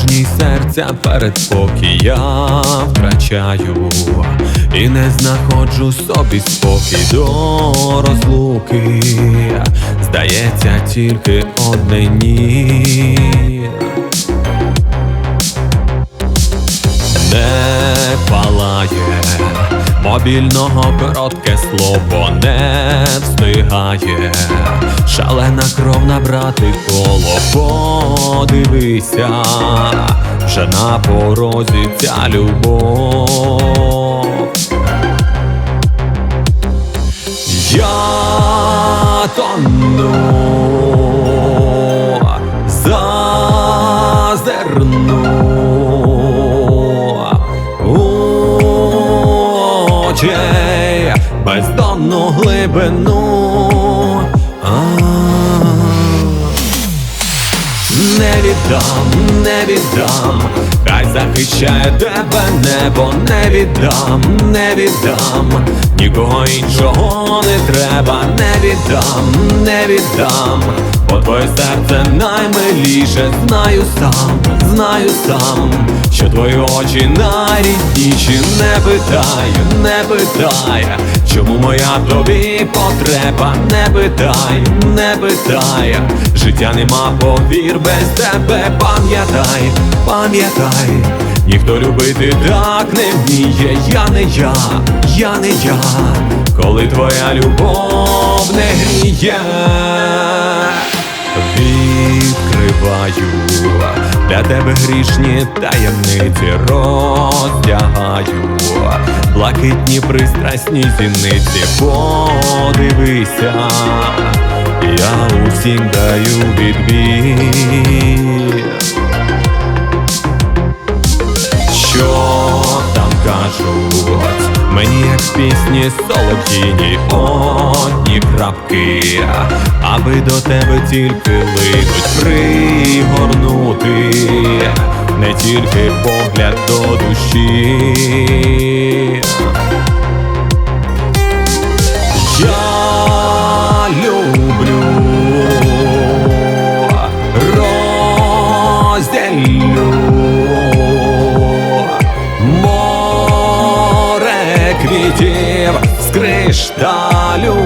порожній серця передспокій я втрачаю і не знаходжу собі спокій до розлуки. Здається, тільки одне ні. Не палає мобільного коротке слово не встигає. Шалена кров набрати коло, подивися, вже на порозі ця любов. Я тону глибину. Не віддам, не віддам, хай захищає тебе небо, не віддам, не віддам, нікого іншого не треба, не віддам, не віддам, бо твоє серце наймиліше, знаю сам, знаю сам, що твої очі найрідніші, не питай, не питай, чому моя тобі потреба, не питай, не питай, життя нема повір без тебе, пам'ятай, пам'ятай, ніхто любити так не вміє, я не я, я не я, коли твоя любов не гріє. Відкриваю. Для тебе грішні таємниці роздягаю, блакитні пристрасні зіниці, подивися, я усім даю відбір. Пісні солов'їні одні крапки, аби до тебе тільки линуть пригорнути, не тільки погляд до душі. Я люблю розділю кришталю.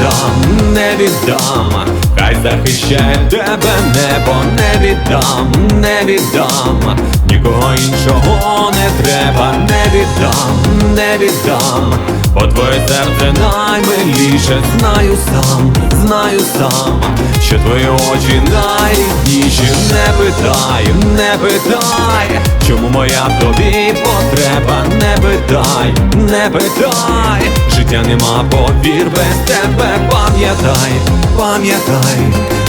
Віддам, не віддам, хай захищає тебе небо, не віддам, не віддам, нікого іншого не треба, не віддам, не віддам, бо твоє серце наймиліше, знаю сам, знаю сам, що твої очі найрідніші, не питай, не питай, чому моя тобі потреба, не питай, не питай, життя нема повір без тебе, пам'ятай, пам'ятай,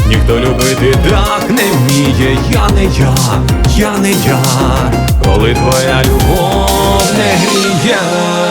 ніхто любити так не вміє, я не я, я не я, коли твоя любов не гріє.